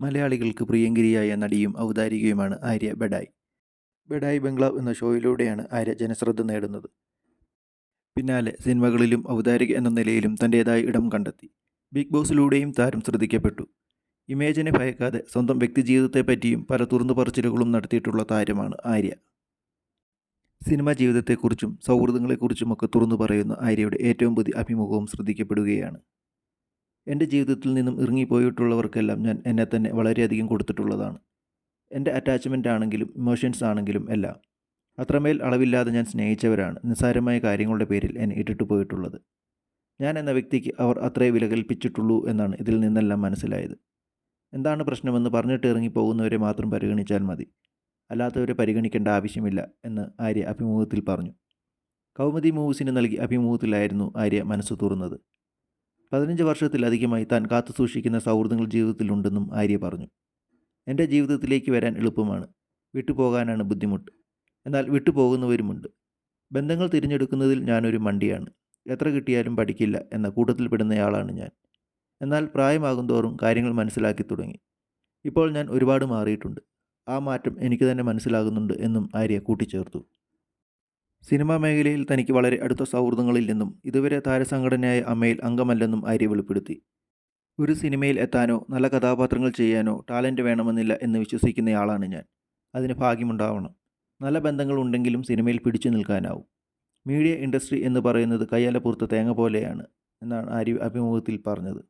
മലയാളികൾക്ക് പ്രിയങ്കരിയായ നടിയും ഔദാരികയുമാണ് ആര്യ ബെഡായി. ബെഡായി ബംഗ്ലാവ് എന്ന ഷോയിലൂടെയാണ് ആര്യ ജനശ്രദ്ധ നേടുന്നത്. പിന്നാലെ സിനിമകളിലും ഔദാരിക എന്ന നിലയിലും തന്റേതായ ഇടം കണ്ടെത്തി. ബിഗ് ബോസിലൂടെയും താരം ശ്രദ്ധിക്കപ്പെട്ടു. ഇമേജിനെ ഭയക്കാതെ സ്വന്തം വ്യക്തിജീവിതത്തെപ്പറ്റിയും പല തുറന്നു പറച്ചിലുകളും നടത്തിയിട്ടുള്ള താരമാണ് ആര്യ. സിനിമാ ജീവിതത്തെക്കുറിച്ചും സൗഹൃദങ്ങളെക്കുറിച്ചുമൊക്കെ തുറന്നു പറയുന്ന ആര്യയുടെ ഏറ്റവും പുതിയ അഭിമുഖവും ശ്രദ്ധിക്കപ്പെടുകയാണ്. എന്റെ ജീവിതത്തിൽ നിന്നും ഇറങ്ങിപ്പോയിട്ടുള്ളവർക്കെല്ലാം ഞാൻ എന്നെ തന്നെ വളരെയധികം കൊടുത്തിട്ടുള്ളതാണ്. എന്റെ അറ്റാച്ച്മെന്റ് ആണെങ്കിലും ഇമോഷൻസ് ആണെങ്കിലും എല്ലാം. അത്രമേൽ അളവില്ലാതെ ഞാൻ സ്നേഹിച്ചവരാണ് നിസ്സാരമായ കാര്യങ്ങളുടെ പേരിൽ എന്നെ ഇട്ടിട്ട് പോയിട്ടുള്ളത്. ഞാൻ എന്ന വ്യക്തിക്ക് അവർ അത്രേ വില കൽപ്പിച്ചിട്ടുള്ളൂ എന്നാണ് ഇതിൽ നിന്നെല്ലാം മനസ്സിലായത്. എന്താണ് പ്രശ്നമെന്ന് പറഞ്ഞിട്ട് ഇറങ്ങിപ്പോകുന്നവരെ മാത്രം പരിഗണിച്ചാൽ മതി. അല്ലാത്തവരെ പരിഗണിക്കേണ്ട ആവശ്യമില്ല എന്ന് ആര്യ അഭിമുഖത്തിൽ പറഞ്ഞു. കൗമുദി മൂവീസിന് നൽകി അഭിമുഖത്തിലായിരുന്നു ആര്യ മനസ്സ് തുറന്നത്. പതിനഞ്ച് വർഷത്തിലധികമായി താൻ കാത്തു സൂക്ഷിക്കുന്ന സൗഹൃദങ്ങൾ ജീവിതത്തിലുണ്ടെന്നും ആര്യ പറഞ്ഞു. എന്റെ ജീവിതത്തിലേക്ക് വരാൻ എളുപ്പമാണ്. വിട്ടുപോകാനാണ് ബുദ്ധിമുട്ട്. എന്നാൽ വിട്ടുപോകുന്നവരുമുണ്ട്. ബന്ധങ്ങൾ തിരഞ്ഞെടുക്കുന്നതിൽ ഞാനൊരു മണ്ടിയാണ്. എത്ര കിട്ടിയാലും പഠിക്കില്ല എന്ന കൂട്ടത്തിൽപ്പെടുന്നയാളാണ് ഞാൻ. എന്നാൽ പ്രായമാകും തോറും കാര്യങ്ങൾ മനസ്സിലാക്കി തുടങ്ങി. ഇപ്പോൾ ഞാൻ ഒരുപാട് മാറിയിട്ടുണ്ട്. ആ മാറ്റം എനിക്ക് തന്നെ മനസ്സിലാകുന്നുണ്ട് എന്നും ആര്യ കൂട്ടിച്ചേർത്തു. സിനിമാ മേഖലയിൽ തനിക്ക് വളരെ അടുത്ത സൗഹൃദങ്ങളില്ലെന്നും ഇതുവരെ താരസംഘടനയായ അമ്മയിൽ അംഗമല്ലെന്നും ആര്യ വെളിപ്പെടുത്തി. ഒരു സിനിമയിൽ എത്താനോ നല്ല കഥാപാത്രങ്ങൾ ചെയ്യാനോ ടാലന്റ് വേണമെന്നില്ല എന്ന് വിശ്വസിക്കുന്നയാളാണ് ഞാൻ. അതിന് ഭാഗ്യമുണ്ടാവണം. നല്ല ബന്ധങ്ങൾ ഉണ്ടെങ്കിലും സിനിമയിൽ പിടിച്ചു നിൽക്കാനാവും. മീഡിയ ഇൻഡസ്ട്രി എന്ന് പറയുന്നത് കയ്യാലപ്പുറത്ത് തേങ്ങ പോലെയാണ് എന്നാണ് ആര്യ അഭിമുഖത്തിൽ പറഞ്ഞത്.